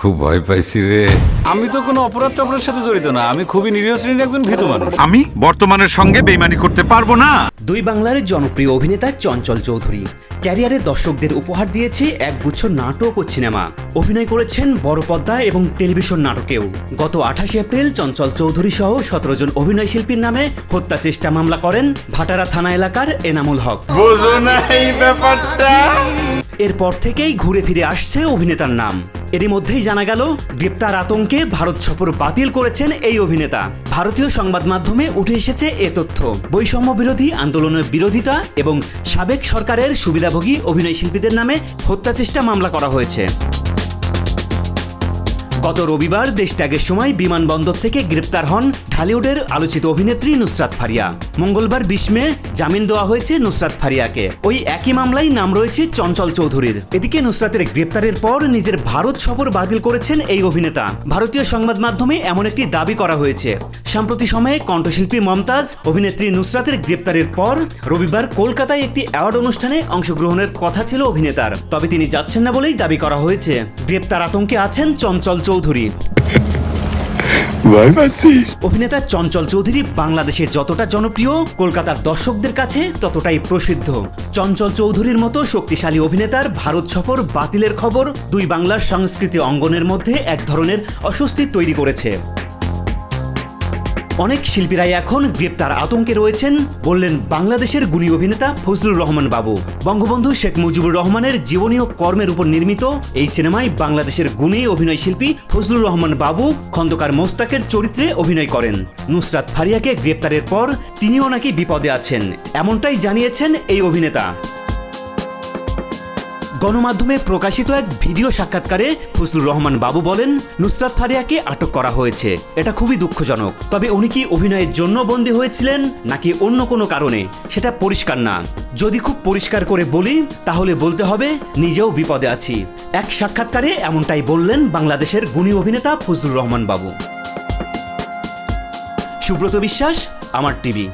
খুব ভয় পাইছি রে। আমি তো কোনো অপরাধ টপরাধের সাথে জড়িত না আমি খুবই নিরীহ শ্রেণির একজন ভীতু মানুষ। আমি বর্তমানের সঙ্গে বেইমানি করতে পারব না। দুই বাংলার জনপ্রিয় অভিনেতা চঞ্চল চৌধুরী ক্যারিয়ারে দর্শকদের উপহার দিয়েছে একগুচ্ছ নাটক ও সিনেমা। অভিনয় করেছেন বড় পর্দা এবং টেলিভিশন নাটকেও। গত আঠাশে এপ্রিল চঞ্চল চৌধুরী সহ সতেরো জন অভিনয় শিল্পীর নামে হত্যা চেষ্টা মামলা করেন ভাটারা থানা এলাকার এনামুল হক। বোঝো না এই ব্যাপারটা। এরপর থেকেই ঘুরে ফিরে আসছে অভিনেতার নাম। এরই মধ্যেই জানা গেল, গ্রেপ্তার আতঙ্কে ভারত সফর বাতিল করেছেন এই অভিনেতা। ভারতীয় সংবাদ মাধ্যমে উঠে এসেছে এ তথ্য। বৈষম্য বিরোধী আন্দোলনের বিরোধিতা এবং সাবেক সরকারের সুবিধাভোগী অভিনয় শিল্পীদের নামে হত্যা চেষ্টা মামলা করা হয়েছে। গত রবিবার দেশত্যাগের সময় বিমানবন্দর থেকে গ্রেপ্তার হন ঢালিউডের আলোচিত অভিনেত্রী নুসরাত ফারিয়া। মঙ্গলবার বিশ মে জামিন দেওয়া হয়েছে নুসরাত ফারিয়াকে। ওই একই মামলায় নাম রয়েছে চঞ্চল চৌধুরীর। এদিকে নুসরাতের গ্রেপ্তারের পর নিজের ভারত সফর বাতিল করেছেন এই অভিনেতা। ভারতীয় সংবাদ মাধ্যমে এমন একটি দাবি করা হয়েছে। সাম্প্রতিক সময়ে কণ্ঠশিল্পী মমতাজ অভিনেত্রী নুসরাতের গ্রেপ্তারের পর রবিবার কলকাতায় একটি অ্যাওয়ার্ড অনুষ্ঠানে অংশগ্রহণের কথা ছিল অভিনেতার। তবে তিনি যাচ্ছেন না বলেই দাবি করা হয়েছে। গ্রেপ্তার আতঙ্কে আছেন চঞ্চল চৌধুরী। অভিনেতা চঞ্চল চৌধুরী বাংলাদেশে যতটা জনপ্রিয় কলকাতার দর্শকদের কাছে ততটাই প্রসিদ্ধ। চঞ্চল চৌধুরীর মতো শক্তিশালী অভিনেতার ভারত সফর বাতিলের খবর দুই বাংলার সংস্কৃতি অঙ্গনের মধ্যে এক ধরনের অস্বস্তি তৈরি করেছে। অনেক শিল্পীরাই এখন গ্রেপ্তার আতঙ্কে রয়েছেন, বললেন বাংলাদেশের গুণী অভিনেতা ফজলুর রহমান বাবু। বঙ্গবন্ধু শেখ মুজিবুর রহমানের জীবনী ও কর্মের উপর নির্মিত এই সিনেমায় বাংলাদেশের গুণী অভিনয় শিল্পী ফজলুর রহমান বাবু খন্দকার মোস্তাকের চরিত্রে অভিনয় করেন। নুসরাত ফারিয়াকে গ্রেপ্তারের পর তিনিও নাকি বিপদে আছেন, এমনটাই জানিয়েছেন এই অভিনেতা। গণমাধ্যমে প্রকাশিত এক ভিডিও সাক্ষাৎকারে ফজলুর রহমান বাবু বলেন, নুসরাত ফারিয়াকে আটক করা হয়েছে। এটা খুবই দুঃখজনক। তবে উনি কি অভিনয়ের জন্য বন্দী হয়েছিলেন, নাকি অন্য কোনো কারণে? সেটা পরিষ্কার না। যদি খুব পরিষ্কার করে বলি, তাহলে বলতে হবে, নিজেও বিপদে আছি। এক সাক্ষাৎকারে এমনটাই বললেন বাংলাদেশের গুণী অভিনেতা ফজলুর রহমান বাবু। সুব্রত বিশ্বাস, আমার টিভি।